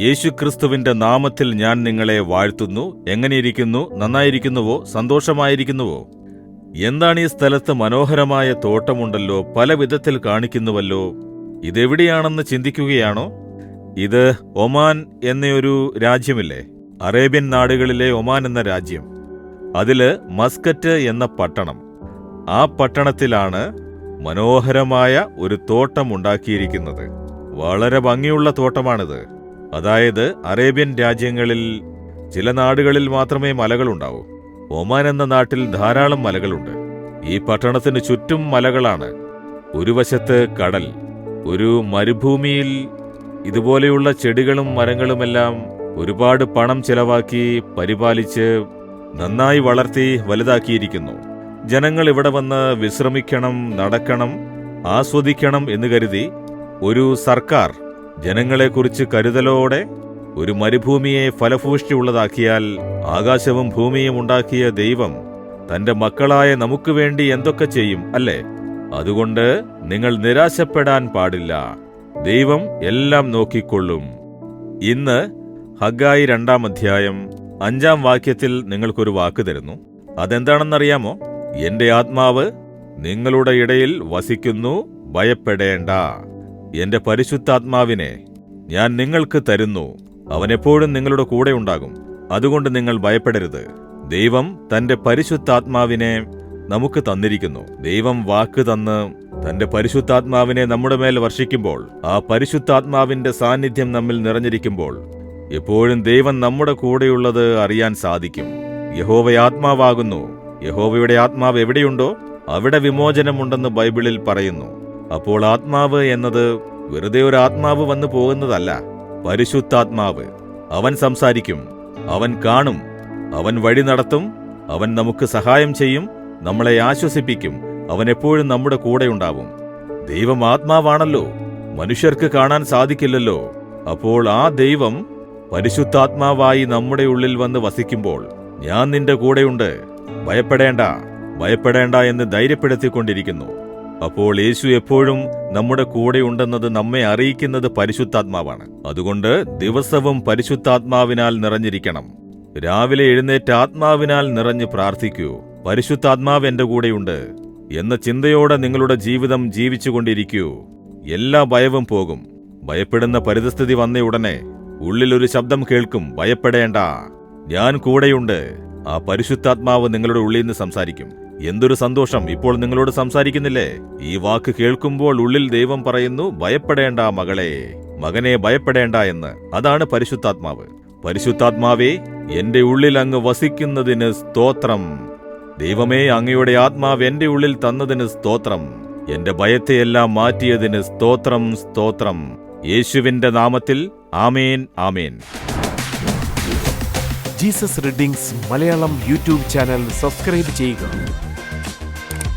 യേശുക്രിസ്തുവിന്റെ നാമത്തിൽ ഞാൻ നിങ്ങളെ വാഴ്ത്തുന്നു. എങ്ങനെയിരിക്കുന്നു? നന്നായിരിക്കുന്നുവോ? സന്തോഷമായിരിക്കുന്നുവോ? എന്താണ് ഈ സ്ഥലത്ത് മനോഹരമായ തോട്ടമുണ്ടല്ലോ? പല വിധത്തിൽ കാണിക്കുന്നുവല്ലോ. ഇതെവിടെയാണെന്ന് ചിന്തിക്കുകയാണോ? ഇത് ഒമാൻ എന്നൊരു രാജ്യമില്ലേ? അറേബ്യൻ നാടുകളിലെ ഒമാൻ എന്ന രാജ്യം. അതിൽ മസ്കറ്റ് എന്ന പട്ടണം. ആ പട്ടണത്തിലാണ് മനോഹരമായ ഒരു തോട്ടം ഉണ്ടാക്കിയിരിക്കുന്നത്. വളരെ ഭംഗിയുള്ള തോട്ടമാണിത്. അതായത് അറേബ്യൻ രാജ്യങ്ങളിൽ ചില നാടുകളിൽ മാത്രമേ മലകളുണ്ടാവൂ ഒമാൻ എന്ന നാട്ടിൽ ധാരാളം മലകളുണ്ട്. ഈ പട്ടണത്തിന് ചുറ്റും മലകളാണ്. ഒരു വശത്ത് കടൽ ഒരു മരുഭൂമിയിൽ ഇതുപോലെയുള്ള ചെടികളും മരങ്ങളുമെല്ലാം ഒരുപാട് പണം ചെലവാക്കി പരിപാലിച്ച് നന്നായി വളർത്തി വലുതാക്കിയിരിക്കുന്നു. ജനങ്ങൾ ഇവിടെ വന്ന് വിശ്രമിക്കണം നടക്കണം ആസ്വദിക്കണം എന്ന് കരുതി ഒരു സർക്കാർ ജനങ്ങളെക്കുറിച്ച് കരുതലോടെ ഒരു മരുഭൂമിയെ ഫലഭൂഷ്ടിയുള്ളതാക്കിയാൽ ആകാശവും ഭൂമിയും ഉണ്ടാക്കിയ ദൈവം തന്റെ മക്കളായ നമുക്ക് വേണ്ടി എന്തൊക്കെ ചെയ്യും അല്ലേ? അതുകൊണ്ട് നിങ്ങൾ നിരാശപ്പെടാൻ പാടില്ല. ദൈവം എല്ലാം നോക്കിക്കൊള്ളും. ഇന്ന് ഹഗായി രണ്ടാം അധ്യായം അഞ്ചാം വാക്യത്തിൽ നിങ്ങൾക്കൊരു വാക്ക് തരുന്നു. അതെന്താണെന്നറിയാമോ? എന്റെ ആത്മാവ് നിങ്ങളുടെ ഇടയിൽ വസിക്കുന്നു ഭയപ്പെടേണ്ട. എന്റെ പരിശുദ്ധാത്മാവിനെ ഞാൻ നിങ്ങൾക്ക് തരുന്നു. അവൻ എപ്പോഴും നിങ്ങളുടെ കൂടെ ഉണ്ടാകും. അതുകൊണ്ട് നിങ്ങൾ ഭയപ്പെടരുത്. ദൈവം തന്റെ പരിശുദ്ധാത്മാവിനെ നമുക്ക് തന്നിരിക്കുന്നു. ദൈവം വാക്ക് തന്ന് തന്റെ പരിശുദ്ധാത്മാവിനെ നമ്മുടെ മേൽ വർഷിക്കുമ്പോൾ ആ പരിശുദ്ധാത്മാവിന്റെ സാന്നിധ്യം നമ്മിൽ നിറഞ്ഞിരിക്കുമ്പോൾ എപ്പോഴും ദൈവം നമ്മുടെ കൂടെയുള്ളത് അറിയാൻ സാധിക്കും. യഹോവ ആത്മാവാകുന്നു. യഹോവയുടെ ആത്മാവ് എവിടെയുണ്ടോ അവിടെ വിമോചനമുണ്ടെന്ന് ബൈബിളിൽ പറയുന്നു. അപ്പോൾ ആത്മാവ് എന്നത് വെറുതെ ഒരു ആത്മാവ് വന്നു പോകുന്നതല്ല പരിശുദ്ധാത്മാവ്. അവൻ സംസാരിക്കും അവൻ കാണും അവൻ വഴി നടത്തും അവൻ നമുക്ക് സഹായം ചെയ്യും നമ്മളെ ആശ്വസിപ്പിക്കും അവൻ എപ്പോഴും നമ്മുടെ കൂടെ ഉണ്ടാവും. ദൈവം ആത്മാവാണല്ലോ മനുഷ്യർക്ക് കാണാൻ സാധിക്കില്ലല്ലോ. അപ്പോൾ ആ ദൈവം പരിശുദ്ധാത്മാവായി നമ്മുടെ ഉള്ളിൽ വന്ന് വസിക്കുമ്പോൾ ഞാൻ നിന്റെ കൂടെയുണ്ട് ഭയപ്പെടേണ്ട ഭയപ്പെടേണ്ട എന്ന് ധൈര്യപ്പെടുത്തിക്കൊണ്ടിരിക്കുന്നു. അപ്പോൾ യേശു എപ്പോഴും നമ്മുടെ കൂടെ ഉണ്ടെന്നത് നമ്മെ അറിയിക്കുന്നത് പരിശുദ്ധാത്മാവാണ്. അതുകൊണ്ട് ദിവസവും പരിശുദ്ധാത്മാവിനാൽ നിറഞ്ഞിരിക്കണം. രാവിലെ എഴുന്നേറ്റ് ആത്മാവിനാൽ നിറഞ്ഞ് പ്രാർത്ഥിക്കൂ. പരിശുദ്ധാത്മാവ് എന്റെ കൂടെയുണ്ട്. എന്ന ചിന്തയോടെ നിങ്ങളുടെ ജീവിതം ജീവിച്ചുകൊണ്ടിരിക്കൂ. എല്ലാ ഭയവും പോകും. ഭയപ്പെടുന്ന പരിതസ്ഥിതി വന്ന ഉടനെ ഉള്ളിലൊരു ശബ്ദം കേൾക്കും. ഭയപ്പെടേണ്ട. ഞാൻ കൂടെയുണ്ട്. ആ പരിശുദ്ധാത്മാവ് നിങ്ങളുടെ ഉള്ളിൽ നിന്ന് സംസാരിക്കും. എന്തൊരു സന്തോഷം ഇപ്പോൾ നിങ്ങളോട് സംസാരിക്കുന്നില്ലേ? ഈ വാക്ക് കേൾക്കുമ്പോൾ ഉള്ളിൽ ദൈവം പറയുന്നു ഭയപ്പെടേണ്ട മകളെ മകനെ ഭയപ്പെടേണ്ട എന്ന്. അതാണ് പരിശുദ്ധാത്മാവ്. പരിശുദ്ധാത്മാവേ എന്റെ ഉള്ളിൽ അങ്ങ് വസിക്കുന്നതിന് സ്തോത്രം. ദൈവമേ അങ്ങയുടെ ആത്മാവ് എന്റെ ഉള്ളിൽ തന്നതിന് സ്തോത്രം. എന്റെ ഭയത്തെയെല്ലാം മാറ്റിയതിന് സ്തോത്രം സ്തോത്രം. യേശുവിന്റെ നാമത്തിൽ ആമേൻ ആമേൻ. Jesus readings Malayalam YouTube channel subscribe ചെയ്യുക.